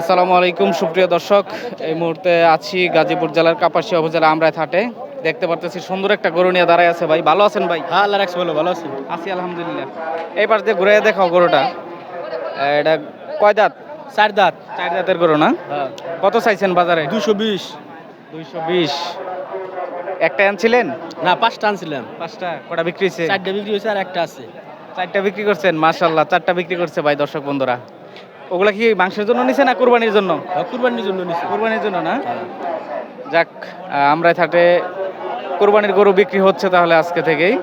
আসসালামু আলাইকুম সুপ্রিয় দর্শক। এই মুহূর্তে আছি গাজীপুর জেলার কাপাসিয়া উপজেলা আমরাই থাটে দেখতে পারতেছি সুন্দর একটা গরু নিয়ে দাঁড়ায় আছে ভাই। ভালো আছেন ভাই? হ্যাঁ আল্লাহ রাখছে বলো ভালো আছি। আছি আলহামদুলিল্লাহ। এই পাশ দিয়ে ঘুরে দেখাও গরুটা এটা কয় দাঁত? চার দাঁত। চার দাঁতের গরু না? হ্যাঁ। কত চাইছেন বাজারে? দুশো বিশ। দুইশো বিশ। একটা আনছিলেন? না পাঁচটা আনছিলাম। পাঁচটা কটা বিক্রি হয়েছে? চারটে বিক্রি হয়েছে আর একটা আছে। চারটা বিক্রি করছেন? মাশাল্লাহ চারটা বিক্রি করছে ভাই দর্শক বন্ধুরা। ওগুলা কি মাংসের জন্য নিছে না কোরবানির জন্য? হ্যাঁ, কুরবানির জন্য নিছে। কোরবানির জন্য না। যাক আমরা থাটে কোরবানির গরু বিক্রি হচ্ছে তাহলে আজকে থেকেই।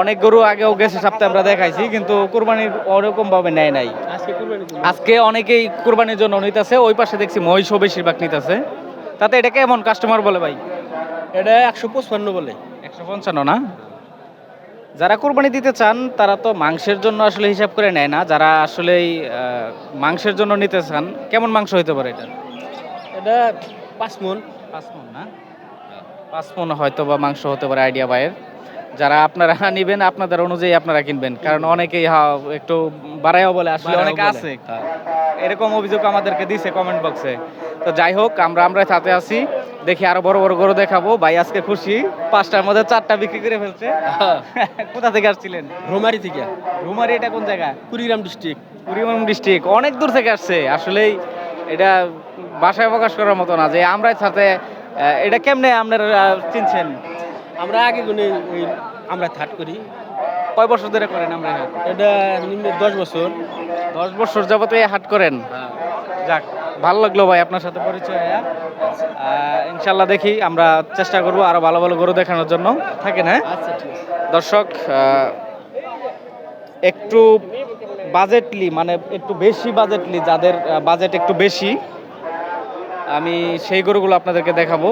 অনেক গরু আগেও গেছে সপ্তাহে আমরা দেখাইছি কিন্তু কোরবানির ওরকম ভাবে নেয় নাই। আজকে কুরবানির আজকে অনেকেই কোরবানির জন্য নিতেছে ওই পাশে দেখছি মহিষও বেশিরভাগ নিতেছে। তাতে এটা কেমন কাস্টমার বলে ভাই? এটা একশো পঁচপান্ন বলে। একশো পঞ্চান্ন না? যারা কোরবানি দিতে চান তারা তো মাংসের জন্য আসলে হিসাব করে নেয় না। যারা আসলেই মাংসের জন্য নিতে চান কেমন মাংস হইতে পারে এটা? এটা পাঁচ মন। পাঁচ মন না? পাঁচ মন হয়তো বা মাংস হতে পারে আইডিয়া বাইয়ের যারা আপনারা নিবেন আপনাদের অনুযায়ী আপনারা কিনবেন। কারণ অনেকেই একটু বাড়াইও বলে আসলে অনেকে আছে। হ্যাঁ। এরকম অভিযোগ আমাদেরকে দিছে কমেন্ট বক্সে তো যাই হোক আমরা আমরা সাথে আছি। দেখি আরও বড় বড় গরু দেখাবো। ভাই আজকে খুশি। পাঁচটার মধ্যে চারটা বিক্রি করে ফেলছে। হ্যাঁ। কোথা থেকে আসছিলেন? রোমারি থেকে। রুমারি এটা কোন জায়গা? কুড়িগ্রাম ডিস্ট্রিক্ট কুড়িগ্রাম ডিস্ট্রিক্ট অনেক দূর থেকে আসছে। আসলেই এটা ভাষায় প্রকাশ করার মতো না যে আমরা সাথে এটা কেমনে আপনারা চিনছেন? আমরা আগে গুনে আমরা থাট করি। কয় বছর ধরে করেন আমরা এটা নিম্ন দশ বছর। দশ বছর যাবত হাট করেন? যাক। ভালো লাগল ভাই আপনার সাথে পরিচয় হয়ে। ইনশাল্লাহ দেখি আমরা চেষ্টা করব আরও ভালো ভালো গরু দেখানোর জন্য। থাকেন হ্যাঁ আচ্ছা দর্শক একটু বাজেটলি মানে একটু বেশি বাজেটলি যাদের বাজেট একটু বেশি আমি সেই গরুগুলো আপনাদেরকে দেখাবো।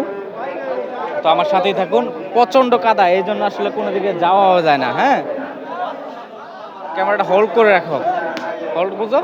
তো আমার সাথেই থাকুন। প্রচণ্ড কাদা এই জন্য আসলে কোনো দিকে যাওয়া যায় না হ্যাঁ? ক্যামেরাটা হোল্ড করে রাখো। হোল্ড বুঝো?